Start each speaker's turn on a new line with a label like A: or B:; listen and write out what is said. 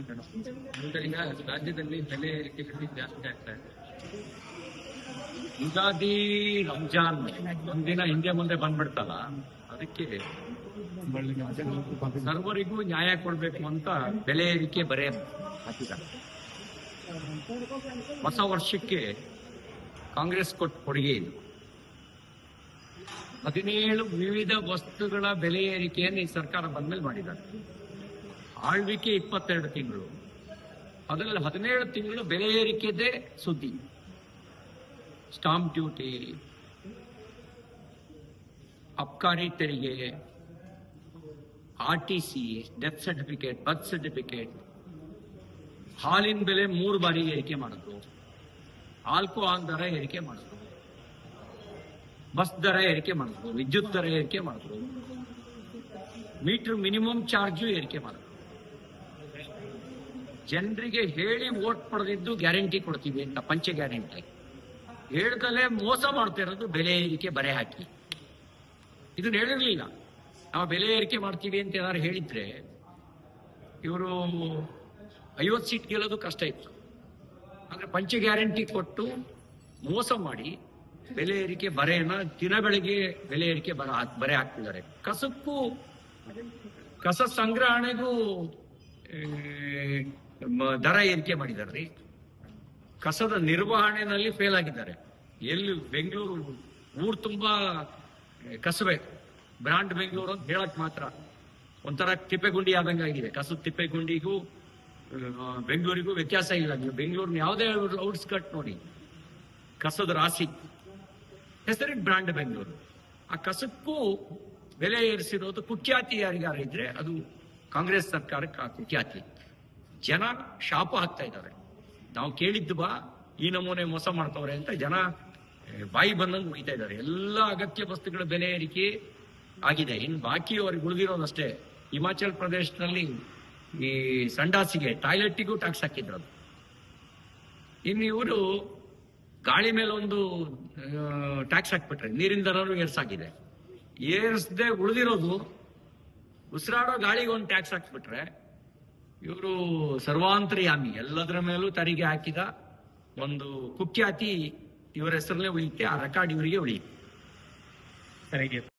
A: ಈಗ ರಾಜ್ಯದಲ್ಲಿ ಬೆಲೆ ಏರಿಕೆ ಜಾಸ್ತಿ ಆಗ್ತಾ ಇದೆ. ಯುಗಾದಿ ರಂಜಾನ್ ಒಂದಿನ ಹಿಂದೆ ಮುಂದೆ ಬಂದ್ಬಿಡ್ತಲ್ಲ, ಅದಕ್ಕೆ ಸರ್ವರಿಗೂ ನ್ಯಾಯ ಕೊಡಬೇಕು ಅಂತ ಬೆಲೆ ಏರಿಕೆ ಬರೇ ಹೊಸ ವರ್ಷಕ್ಕೆ ಕಾಂಗ್ರೆಸ್ ಕೊಟ್ಟ ಕೊಡುಗೆ ಇದು. ಹದಿನೇಳು ವಿವಿಧ ವಸ್ತುಗಳ ಬೆಲೆ ಏರಿಕೆಯನ್ನು ಈ ಸರ್ಕಾರ ಬಂದ್ಮೇಲೆ ಮಾಡಿದ್ದಾರೆ. ಆಳ್ವಿಕೆ ಇಪ್ಪತ್ತೆರಡು ತಿಂಗಳು. ಅದರಲ್ಲಿ ಹದಿನೇಳು ತಿಂಗಳು ಬೆಲೆ ಏರಿಕೆದೇ ಸುದ್ದಿ. Stamp duty. ಅಬ್ಕಾರಿ ತೆರಿಗೆ. R T C death certificate, birth certificate. ಹಾಲಿನ ಬೆಲೆ ಮೂರು ಬಾರಿ ಏರಿಕೆ ಮಾಡಿದ್ರು. ಆಲ್ಕೋಹಾಲ್ ದರ ಏರಿಕೆ ಮಾಡಿದ್ರು. ಬಸ್ ದರ ಏರಿಕೆ ಮಾಡಿದ್ರು. ವಿದ್ಯುತ್ ದರ ಏರಿಕೆ ಮಾಡಿದ್ರು. ಮೀಟರ್ ಮಿನಿಮಮ್ ಚಾರ್ಜು ಏರಿಕೆ ಮಾಡಿದ್ರು. ಜನರಿಗೆ ಹೇಳಿ ವೋಟ್ ಪಡೆದಿದ್ದು ಗ್ಯಾರಂಟಿ ಕೊಡ್ತೀವಿ ಅಂತ, ಪಂಚ ಗ್ಯಾರಂಟಿ. ಹೇಳ್ದಲೇ ಮೋಸ ಮಾಡ್ತಾ ಇರೋದು ಬೆಲೆ ಏರಿಕೆ ಬರೆ ಹಾಕಿ. ಇದನ್ನ ಹೇಳಿರ್ಲಿಲ್ಲ. ನಾವು ಬೆಲೆ ಏರಿಕೆ ಮಾಡ್ತೀವಿ ಅಂತ ಏನಾದ್ರು ಹೇಳಿದ್ರೆ, ಇವರು ಐವತ್ತು ಸೀಟ್ ಗೆಲ್ಲೋದು ಕಷ್ಟ ಇತ್ತು. ಆದರೆ ಪಂಚ ಗ್ಯಾರಂಟಿ ಕೊಟ್ಟು ಮೋಸ ಮಾಡಿ ಬೆಲೆ ಏರಿಕೆ ಬರೆಯನ್ನ ದಿನ ಬೆಳಗ್ಗೆ ಬೆಲೆ ಏರಿಕೆ ಬರ ಬರೆ ಹಾಕ್ತಿದ್ದಾರೆ. ಕಸಕ್ಕೂ, ಕಸ ಸಂಗ್ರಹಣೆಗೂ ದರ ಏರಿಕೆ ಮಾಡಿದ್ದಾರೆ. ರೀ ಕಸದ ನಿರ್ವಹಣೆಯಲ್ಲಿ ಫೇಲ್ ಆಗಿದ್ದಾರೆ. ಎಲ್ಲಿ ಬೆಂಗಳೂರು, ಊರು ತುಂಬಾ ಕಸಬೆ ಬ್ರಾಂಡ್ ಬೆಂಗಳೂರು ಅಂತ ಹೇಳಕ್ ಮಾತ್ರ ಒಂಥರ ತಿಪ್ಪೆಗುಂಡಿ ಆದಂಗೆ ಆಗಿದೆ. ಕಸದ ತಿಪ್ಪೆಗುಂಡಿಗೂ ಬೆಂಗಳೂರಿಗೂ ವ್ಯತ್ಯಾಸ ಇಲ್ಲ. ನೀವು ಬೆಂಗಳೂರಿನ ಯಾವುದೇ ಔಟ್ಸ್ಕಟ್ ನೋಡಿ. ಕಸದ ರಾಶಿ. ಹೆಸರಿಗೆ ಬ್ರಾಂಡ್ ಬೆಂಗಳೂರು. ಆ ಕಸಕ್ಕೂ ಬೆಲೆ ಏರಿಸಿರೋದು ಕುಖ್ಯಾತಿ ಯಾರಿಗಾರ ಇದ್ರೆ ಅದು ಕಾಂಗ್ರೆಸ್ ಸರ್ಕಾರಕ್ಕೆ ಕುಖ್ಯಾತಿ. ಜನ ಶಾಪ ಹಾಕ್ತಾ ಇದ್ದಾರೆ ನಾವು ಕೇಳಿದ್ದು ಬಾ, ಈ ನಮೂನೆ ಮೋಸ ಮಾಡ್ತವ್ರೆ ಅಂತ ಜನ ಬಾಯಿ ಬಂದಂಗೆ ಉಳಿತಾ ಇದ್ದಾರೆ ಎಲ್ಲ ಅಗತ್ಯ ವಸ್ತುಗಳ ಬೆಲೆ ಏರಿಕೆ ಆಗಿದೆ. ಇನ್ನು ಬಾಕಿ ಅವ್ರಿಗೆ ಉಳಿದಿರೋದಷ್ಟೇ ಹಿಮಾಚಲ್ ಪ್ರದೇಶದಲ್ಲಿ ಈ ಸಂಡಾಸಿಗೆ ಟಾಯ್ಲೆಟ್ಗೂ ಟ್ಯಾಕ್ಸ್ ಹಾಕಿದ್ರು. ಅದು ಇನ್ನು ಇವರು ಗಾಳಿ ಮೇಲೆ ಒಂದು ಟ್ಯಾಕ್ಸ್ ಹಾಕ್ಬಿಟ್ರೆ, ನೀರಿನ ದರನು ಏರ್ಸಾಗಿದೆ. ಏರ್ಸದೆ ಉಳಿದಿರೋದು, ಉಸಿರಾಡೋ ಗಾಳಿಗೆ ಒಂದು ಟ್ಯಾಕ್ಸ್ ಹಾಕ್ಬಿಟ್ರೆ ಇವರು ಸರ್ವಾಂತರ್ಯಾಮಿ, ಎಲ್ಲದರ ಮೇಲೂ ತರಿಗೆ ಹಾಕಿದ ಒಂದು ಕುಖ್ಯಾತಿ ಇವರ ಹೆಸರಲ್ಲೇ ಉಳಿಯುತ್ತೆ, ಆ ರೆಕಾರ್ಡ್ ಇವರಿಗೆ ಉಳಿಯುತ್ತೆ.